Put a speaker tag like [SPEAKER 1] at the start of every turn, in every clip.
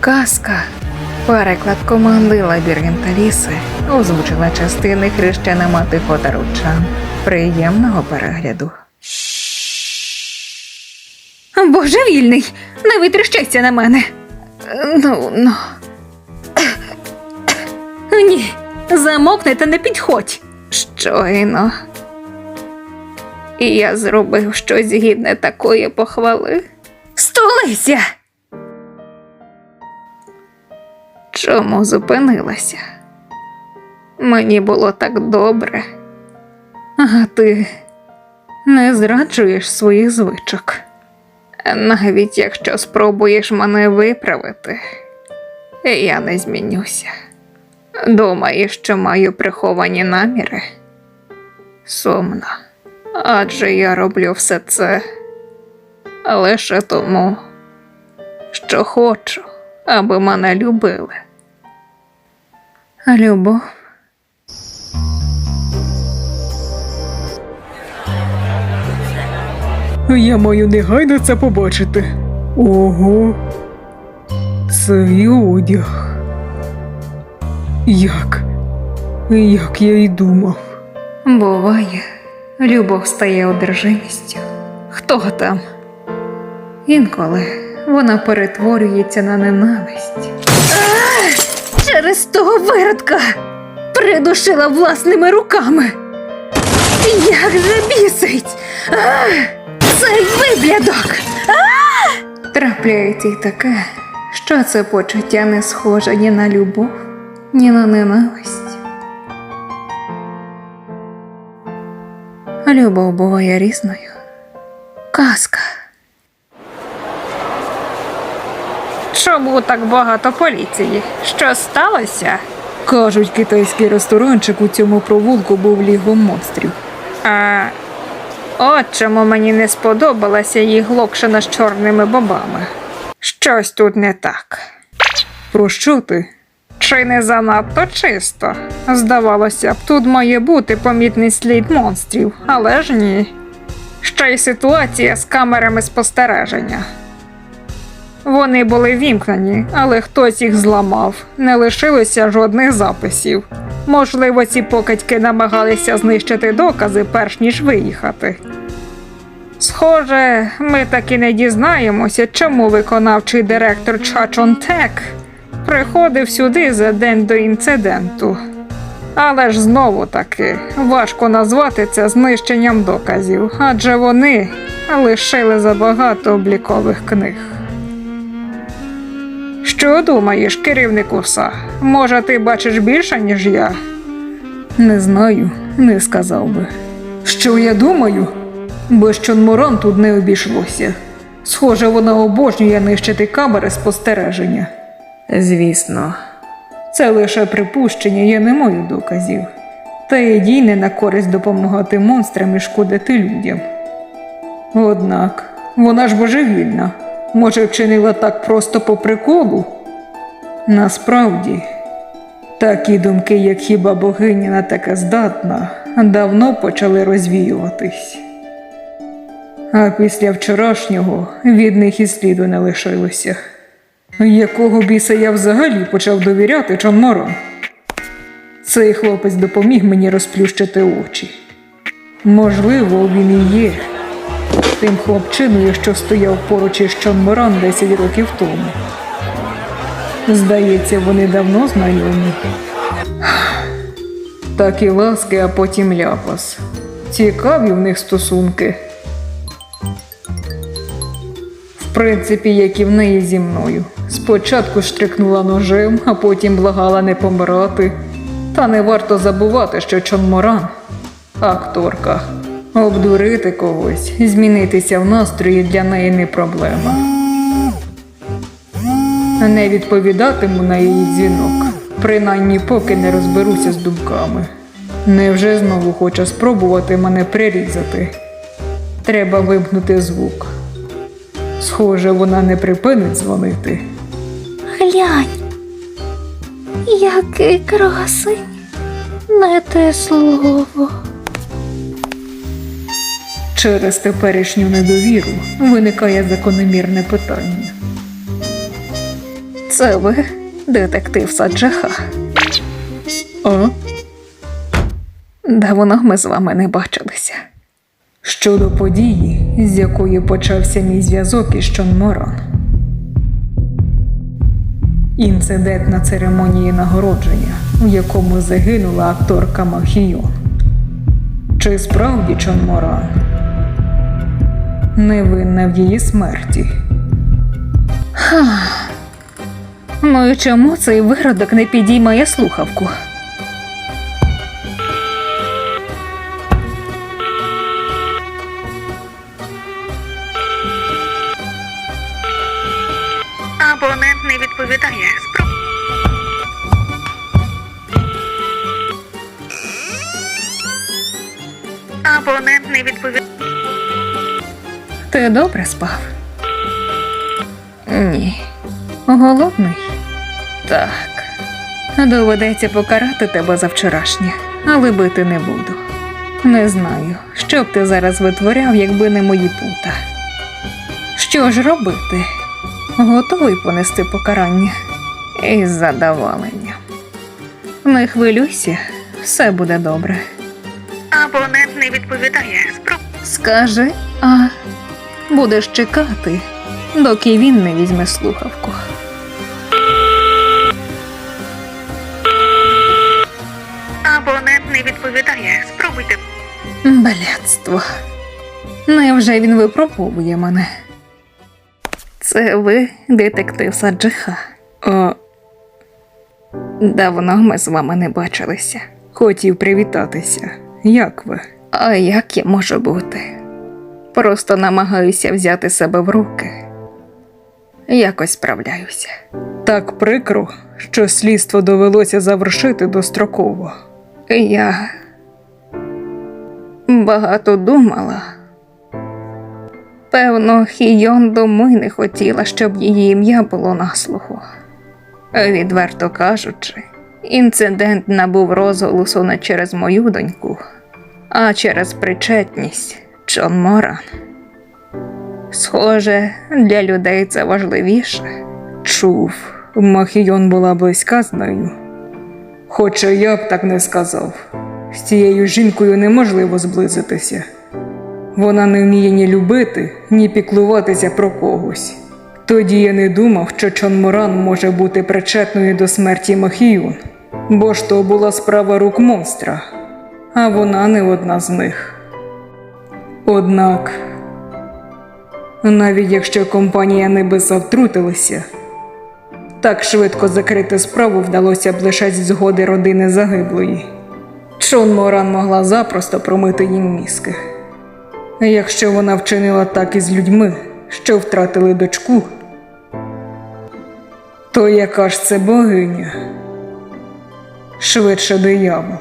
[SPEAKER 1] Казка. Переклад команди Лабіринта Ліси озвучила частини хрещена мати Хотаручан. Приємного перегляду. Божевільний! Не витріщайся на мене. Ну, ну. Ні, замовкни та не підходь. Щойно. І я зробив щось гідне такої похвали. Столися! Чому зупинилася? Мені було так добре. А ти не зраджуєш своїх звичок. Навіть якщо спробуєш мене виправити, я не змінюся. Думаєш, що маю приховані наміри? Сумно. Адже я роблю все це лише тому, що хочу, аби мене любили. Любов
[SPEAKER 2] Я маю негайно це побачити. Ого. Цей одяг. Як? Як я й думав.
[SPEAKER 1] буває, любов стає одержимістю. Хто там? Інколи вона перетворюється на ненависть. Через того виродка придушила власними руками. Як же бісить! А! Цей виблядок! А! Трапляється й таке, що це почуття не схоже ні на любов, ні на ненависть. Любов буває різною. Казка. Чому так багато поліції? Що сталося?
[SPEAKER 2] Кажуть, китайський ресторанчик у цьому провулку був лігом монстрів.
[SPEAKER 1] А от чому мені не сподобалася їх локшина з чорними бобами. Щось тут не так.
[SPEAKER 2] Про що ти?
[SPEAKER 1] Чи не занадто чисто? Здавалося б, тут має бути помітний слід монстрів, але ж ні. Ще й ситуація з камерами спостереження. Вони були вімкнені, але хтось їх зламав. Не лишилося жодних записів. Можливо, ці покидьки намагалися знищити докази, перш ніж виїхати. Схоже, ми так і не дізнаємося, чому виконавчий директор Чачон Тек приходив сюди за день до інциденту. Але ж знову таки важко назвати це знищенням доказів, адже вони лишили забагато облікових книг. Що думаєш, керівнику СА? Може, ти бачиш більше, ніж я?
[SPEAKER 2] Не знаю, не сказав би. Що я думаю? Без Чонморан тут не обійшлося. Схоже, вона обожнює нищити камери спостереження. Звісно, це лише припущення, я не маю доказів. Та й дій не на користь допомагати монстрам і шкодити людям. Однак, вона ж божевільна. Може, вчинила так просто по приколу? Насправді, такі думки, як хіба богиня на таке здатна, давно почали розвіюватись. А після вчорашнього від них і сліду не лишилося. Якого біса я взагалі почав довіряти Чонморон? Цей хлопець допоміг мені розплющити очі. Можливо, він і є тим хлопчиною, що стояв поруч із Чонморан 10 років тому. Здається, вони давно знайомі. Так і ласки, а потім ляпас. Цікаві в них стосунки. В принципі, як і в неї зі мною. Спочатку штрикнула ножем, а потім благала не помирати. Та не варто забувати, що Чон Моран акторка. Обдурити когось, змінитися в настрої для неї не проблема. Не відповідатиму на її дзвінок, принаймні поки не розберуся з думками. Невже знову хоче спробувати мене прирізати? Треба вимкнути звук. Схоже, вона не припинить дзвонити.
[SPEAKER 3] Глянь, який красень, не те слово.
[SPEAKER 2] Через теперішню недовіру виникає закономірне питання.
[SPEAKER 1] Це ви, детектив Саджаха.
[SPEAKER 2] А?
[SPEAKER 1] Давно ми з вами не бачилися.
[SPEAKER 2] Щодо події, з якої почався мій зв'язок із Чон Моран. Інцидент на церемонії нагородження, в якому загинула акторка Махіон. Чи справді Чон Моран невинна в її смерті?
[SPEAKER 1] Ну і чому цей виродок не підіймає слухавку?
[SPEAKER 4] Абонент не відповідає. Абонент не відповідає.
[SPEAKER 1] Ти добре спав? Ні. Голодний? Так. Доведеться покарати тебе за вчорашнє, але бити не буду. Не знаю, що б ти зараз витворяв, якби не мої пута. Що ж робити? Готовий понести покарання із задоволенням. Не хвилюйся, все буде добре.
[SPEAKER 4] Абонент не відповідає. Спро...
[SPEAKER 1] Скажи, а будеш чекати, доки він не візьме слухавку.
[SPEAKER 4] Абонент не відповідає. Спробуйте.
[SPEAKER 1] Блядство. Невже він випробовує мене? Це ви, детектив Саджиха.
[SPEAKER 2] А
[SPEAKER 1] Давно ми з вами не бачилися.
[SPEAKER 2] хотів привітатися. Як ви?
[SPEAKER 1] А як я можу бути? Просто намагаюся взяти себе в руки. Якось справляюся.
[SPEAKER 2] Так прикро, що слідство довелося завершити достроково.
[SPEAKER 1] Я багато думала. Певно, Хійон Доми не хотіла, щоб її ім'я було на слуху. Відверто кажучи, інцидент набув розголосу не через мою доньку, а через причетність Чон Моран. Схоже, для людей це важливіше.
[SPEAKER 2] Чув, Махійон була близька з нею. Хоча я б так не сказав. З цією жінкою неможливо зблизитися. Вона не вміє ні любити, ні піклуватися про когось. Тоді я не думав, що Чон Моран може бути причетною до смерті Махіюн, бо ж то була справа рук монстра, а вона не одна з них. Однак, навіть якщо компанія Небеса втрутилася, так швидко закрити справу вдалося б лише зі згоди родини загиблої. Чон Моран могла запросто промити їм мізки. Якщо вона вчинила так із людьми, що втратили дочку, то яка ж це богиня? Швидше диявол.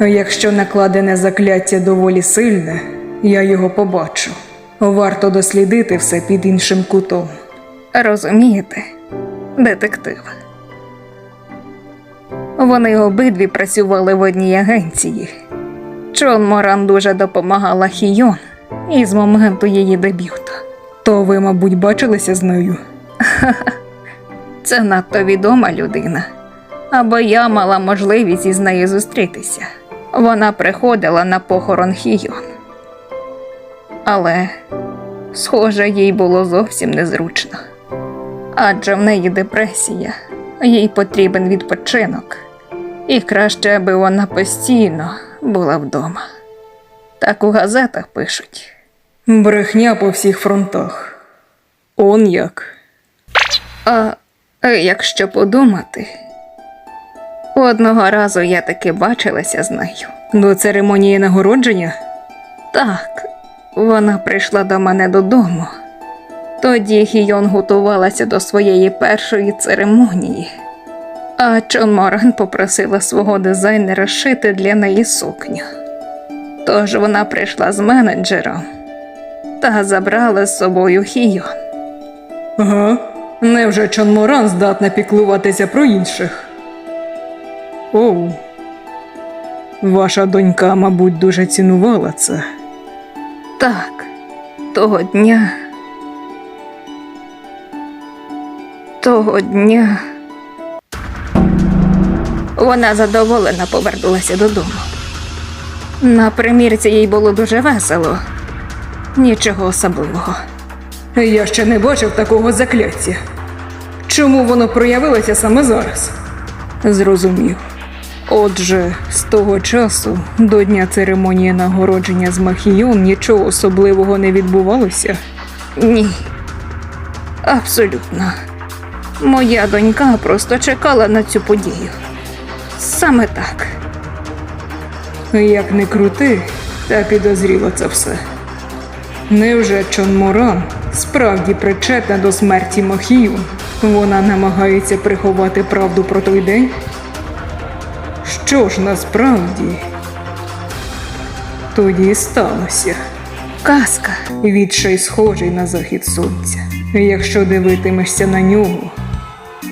[SPEAKER 2] Якщо накладене закляття доволі сильне, я його побачу. Варто дослідити все під іншим кутом.
[SPEAKER 1] Розумієте, детектив. Вони обидві працювали в одній агенції. Чон Моран дуже допомагала Хійон із моменту її дебюту.
[SPEAKER 2] То ви, мабуть, бачилися з нею?
[SPEAKER 1] Це надто відома людина. Або я мала можливість із нею зустрітися. Вона приходила на похорон Хійон. Але, схоже, їй було зовсім незручно. Адже в неї депресія, їй потрібен відпочинок. І краще, аби вона постійно була вдома. Так у газетах пишуть.
[SPEAKER 2] Брехня по всіх фронтах. Он як.
[SPEAKER 1] А е, якщо подумати, одного разу я таки бачилася з нею.
[SPEAKER 2] До церемонії нагородження?
[SPEAKER 1] Так, вона прийшла до мене додому. Тоді Хійон готувалася до своєї першої церемонії, а Чон Моран попросила свого дизайнера шити для неї сукню. Тож вона прийшла з менеджером та забрала з собою Хійон.
[SPEAKER 2] Ага. Невже Чон Моран здатна піклуватися про інших? Оу. Ваша донька, мабуть, дуже цінувала це.
[SPEAKER 1] Так, того дня. Того дня вона задоволена повернулася додому. На примірці їй було дуже весело. Нічого особливого.
[SPEAKER 2] Я ще не бачив такого закляття. Чому воно проявилося саме зараз? Зрозумів. Отже, з того часу до дня церемонії нагородження з Махійон нічого особливого не відбувалося.
[SPEAKER 1] Ні. Абсолютно. Моя донька просто чекала на цю подію. Саме так.
[SPEAKER 2] Як не крути, та підозріло це все. Невже Чон Моран справді причетна до смерті Махію? Вона намагається приховати правду про той день? Що ж насправді тоді і сталося?
[SPEAKER 1] Казка.
[SPEAKER 2] Відчай схожий на захід сонця. Якщо дивитимешся на нього,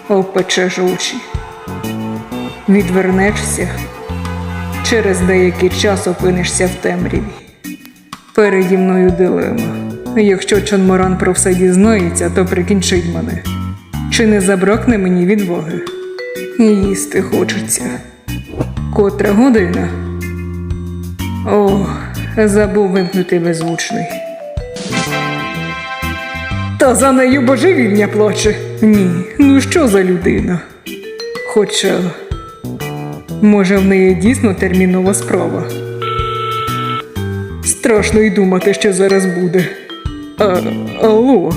[SPEAKER 2] опечеш очі. Відвернешся, через деякий час опинишся в темряві. Переді мною дилема. Якщо Чонморан про все дізнається, то прикінчить мене. Чи не забракне мені відваги? Їсти хочеться. Котра година? О, забув вимкнути беззвучний. Та за нею божевільня плаче. Ні, ну що за людина? Хоча, може, в неї дійсно термінова справа. Страшно й думати, що зараз буде. А, алло.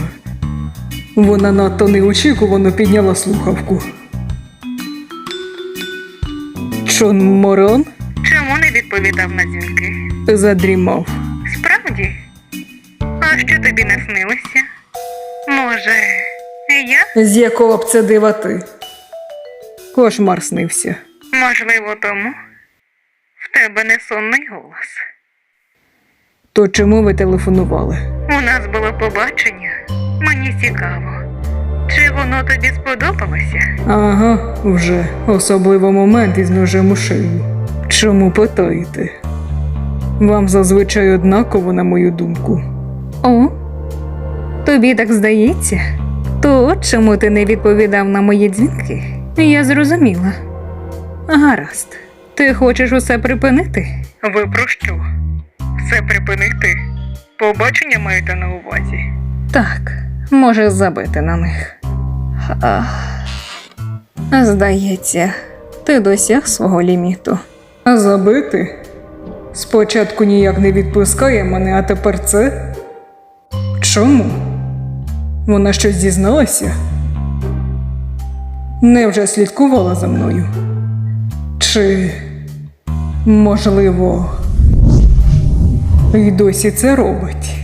[SPEAKER 2] Вона надто неочікувано підняла слухавку. Чон Морон
[SPEAKER 4] Чому не відповідав на дзвінки?
[SPEAKER 2] задрімав.
[SPEAKER 4] Справді? А що тобі наснилося? Може, я?
[SPEAKER 2] З якого б це дива ти? Кошмар снився.
[SPEAKER 4] Можливо, тому в тебе не сонний голос.
[SPEAKER 2] То чому ви телефонували?
[SPEAKER 4] У нас було побачення. Мені цікаво. Чи воно тобі сподобалося?
[SPEAKER 2] Ага, вже особливо момент із ножем у шию. Чому питаєте? Вам зазвичай однаково, на мою думку.
[SPEAKER 1] О, тобі так здається? То от чому ти не відповідав на мої дзвінки? Я зрозуміла. Гаразд. Ти хочеш усе припинити?
[SPEAKER 4] Ви про що? Все припинити? Побачення маєте на увазі?
[SPEAKER 1] Так, можеш забити на них. Здається, ти досяг свого ліміту.
[SPEAKER 2] Забити? Спочатку ніяк не відпускає мене, а тепер це? Чому? Вона щось дізналася? Невже слідкувала за мною? Чи, можливо, й досі це робить?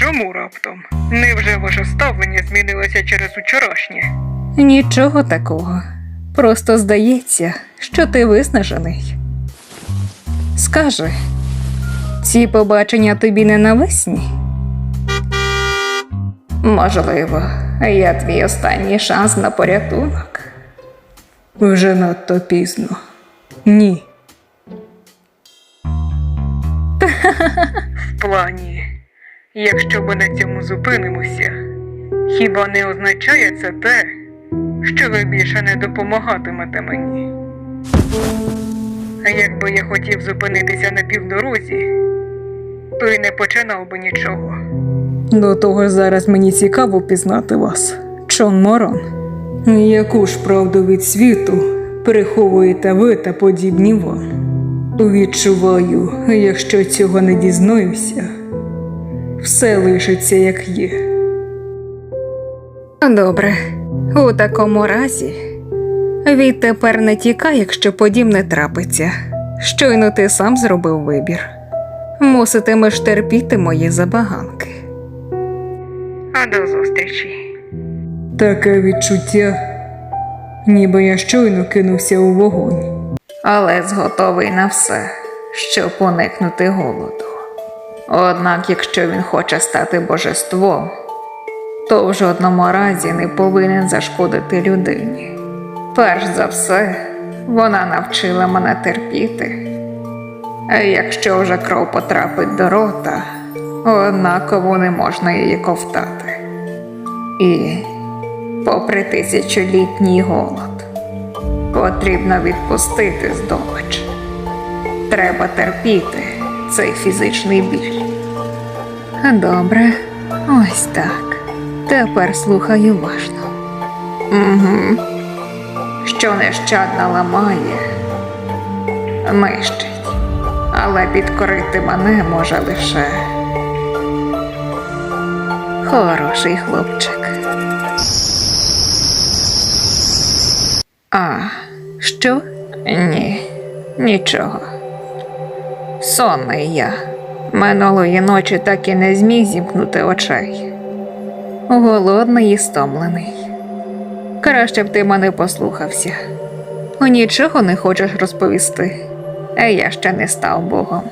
[SPEAKER 4] Чому раптом? Невже ваше ставлення змінилося через учорашнє?
[SPEAKER 1] Нічого такого. Просто здається, що ти виснажений. Скажи, ці побачення тобі не навесні? Можливо, я твій останній шанс на порятунок.
[SPEAKER 2] Вже надто пізно. Ні.
[SPEAKER 4] В плані, якщо ми на цьому зупинимося, хіба не означає це те, що ви більше не допомагатимете мені? А якби я хотів зупинитися на півдорозі, то й не починав би нічого.
[SPEAKER 2] До того ж зараз мені цікаво пізнати вас, Чон Морон. Яку ж правду від світу приховуєте ви та подібні вам? Відчуваю, якщо цього не дізнаюся, все лишиться як є.
[SPEAKER 1] Добре, у такому разі відтепер не тікай, якщо подібне трапиться. Щойно ти сам зробив вибір. Муситимеш терпіти мої забаганки.
[SPEAKER 4] А до зустрічі.
[SPEAKER 2] Таке відчуття, ніби я щойно кинувся у вогонь.
[SPEAKER 1] але зготовий на все, щоб уникнути голоду. Однак, якщо він хоче стати божеством, то в жодному разі не повинен зашкодити людині. Перш за все, вона навчила мене терпіти. А якщо вже кров потрапить до рота, однаково не можна її ковтати. І попри тисячолітній голод. Потрібно відпустити здобич. Треба терпіти цей фізичний біль. Добре, ось так. Тепер слухай уважно. Угу. Що нещадно ламає, нищить. Але підкорити мене може лише хороший хлопчик. А, що? Ні, нічого. Сонний я. Минулої ночі так і не зміг зімкнути очей. Голодний і стомлений. Краще б ти мене послухався. Нічого не хочеш розповісти. А я ще не став Богом.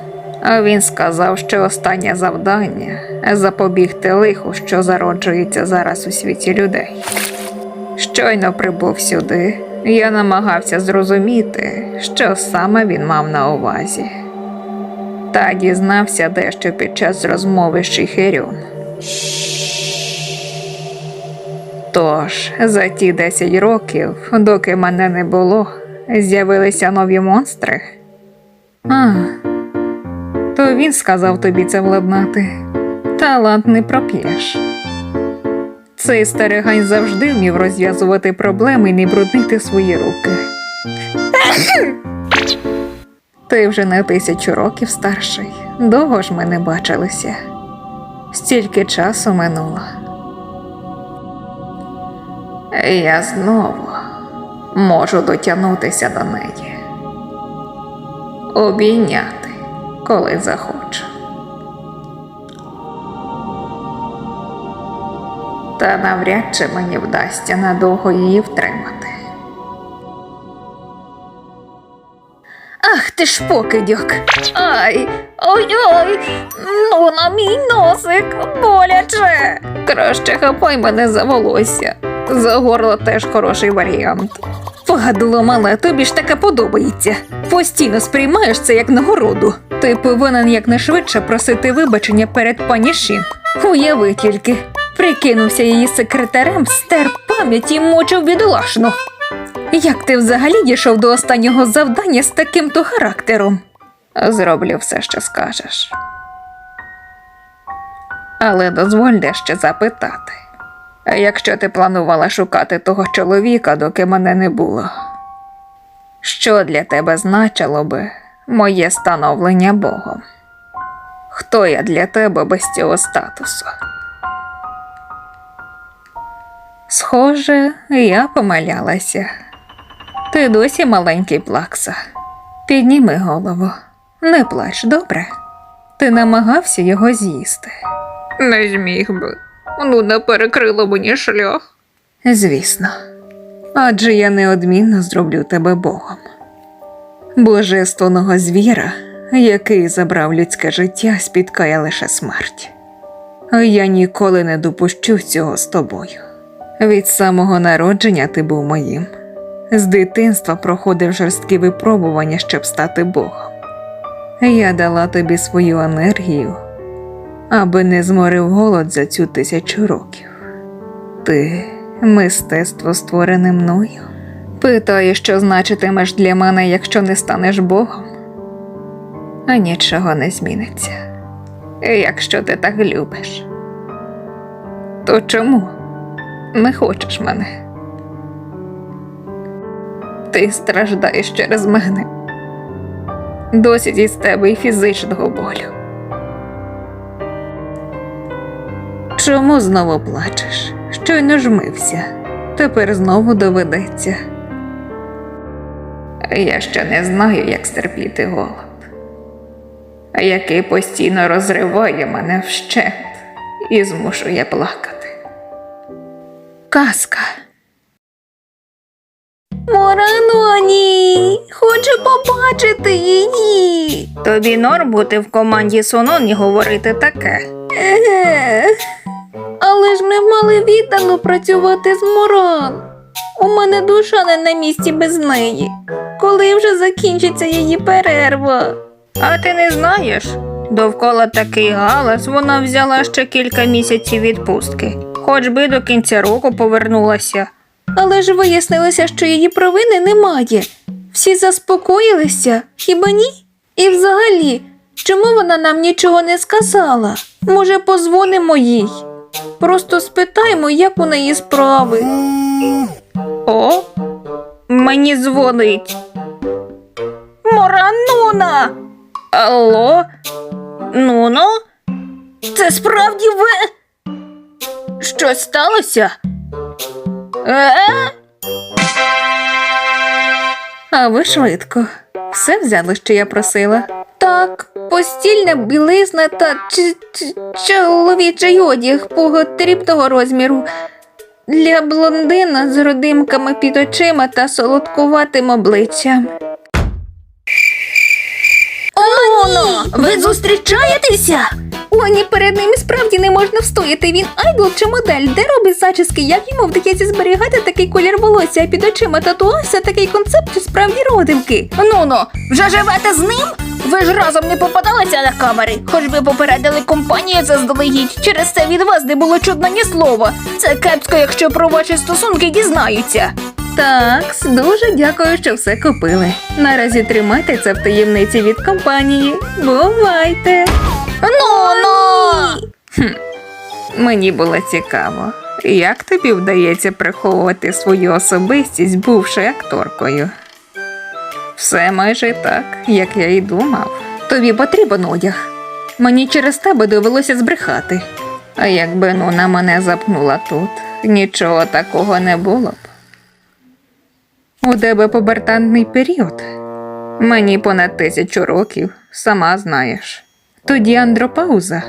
[SPEAKER 1] А він сказав, що останнє завдання запобігти лиху, що зароджується зараз у світі людей. Щойно прибув сюди, я намагався зрозуміти, що саме він мав на увазі. Та дізнався дещо під час розмови з Шіхерюн. Тож, за ті 10 років, доки мене не було, з'явилися нові монстри. А, то він сказав тобі це владнати. Талант не проп'єш. Цей старигань завжди вмів розв'язувати проблеми і не бруднити свої руки. Ти вже на тисячу років старший. Довго ж ми не бачилися. Стільки часу минуло. Я знову можу дотягнутися до неї, обійняти, коли захочу. Та навряд чи мені вдасться надовго її втримати. Ти ж покидьок! Ай! Ой-ой! Ну на мій носик! Боляче! Краще хапай мене за волосся. За горло теж хороший варіант. Погадало мале, тобі ж таке подобається. Постійно сприймаєш це як нагороду. Ти повинен якнайшвидше просити вибачення перед пані Шін. Уяви тільки, прикинувся її секретарем, стер пам'яті і мучив бідолашну. Як ти взагалі дійшов до останнього завдання з таким то характером? Зроблю все, що скажеш. Але дозволь дещо запитати. Якщо ти планувала шукати того чоловіка, доки мене не було, що для тебе значило би моє становлення Богом? Хто я для тебе без цього статусу? Схоже, я помилялася. Ти досі маленький плакса. Підніми голову. Не плач, добре. Ти намагався його з'їсти. Не зміг би. Ну, не перекрило мені шлях. Звісно. Адже я неодмінно зроблю тебе Богом. Божественного звіра, який забрав людське життя, спіткає лише смерть. Я ніколи не допущу цього з тобою. Від самого народження ти був моїм. З дитинства проходив жорсткі випробування, щоб стати Богом. Я дала тобі свою енергію, аби не зморив голод за цю тисячу років. Ти мистецтво створене мною. Питаю, що значитимеш для мене, якщо не станеш Богом. А нічого не зміниться. Якщо ти так любиш, то чому не хочеш мене? Ти страждаєш через мене. Досить із тебе і фізичного болю. Чому знову плачеш? Щойно ж мився. Тепер знову доведеться. Я ще не знаю, як стерпіти голод, який постійно розриває мене вщент і змушує плакати. Казка.
[SPEAKER 3] Мораноні, хочу побачити її.
[SPEAKER 1] Тобі норм бути в команді Сонон і говорити таке.
[SPEAKER 3] Еге. Але ж ми мали віддано працювати з Моран. У мене душа не на місці без неї. Коли вже закінчиться її перерва?
[SPEAKER 1] А ти не знаєш? Довкола такий галас, вона взяла ще кілька місяців відпустки. Хоч би до кінця року повернулася.
[SPEAKER 3] Але ж вияснилося, що її провини немає. Всі заспокоїлися, хіба ні? І взагалі, чому вона нам нічого не сказала? Може, позвонимо їй? Просто спитаємо, як у неї справи.
[SPEAKER 1] О, мені дзвонить. Морануна. Алло? Нуно? Це справді ви? Щось сталося? Е?
[SPEAKER 3] А ви швидко. Все взяли, що я просила. Так, постільна білизна та ч- ч- чоловічий одяг потрібного розміру. Для блондина з родимками під очима та солодкуватим обличчям. Оно! Ви зустрічаєтеся? О, ні, перед ним справді встояти. Він айдол чи модель, де робить зачіски, як йому вдається зберігати такий колір волосся, а під очима татуаж це такий концепт чи справді родимки.
[SPEAKER 1] Нуно, вже живете з ним? Ви ж разом не попадалися на камери, хоч би попередили компанію заздалегідь. Через це від вас не було чудно ні слова. Це кепсько, якщо про ваші стосунки дізнаються.
[SPEAKER 3] Так, дуже дякую, що все купили. Наразі тримайте це в таємниці від компанії. Бувайте!
[SPEAKER 1] Нуно!
[SPEAKER 3] Мені було цікаво, як тобі вдається приховувати свою особистість, бувши акторкою. Все майже так, як я і думав. Тобі потрібен одяг. Мені через тебе довелося збрехати. А якби Нуна мене запнула тут, нічого такого не було б. У тебе побертантний період. Мені понад тисячу років, сама знаєш. Тоді андропауза.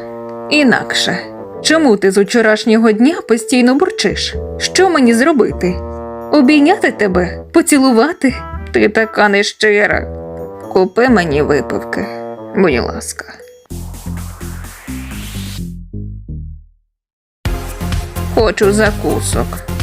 [SPEAKER 3] Інакше. Чому ти з вчорашнього дня постійно бурчиш? Що мені зробити? Обійняти тебе? Поцілувати? Ти така нещира. Купи мені випивки, будь ласка. Хочу закусок.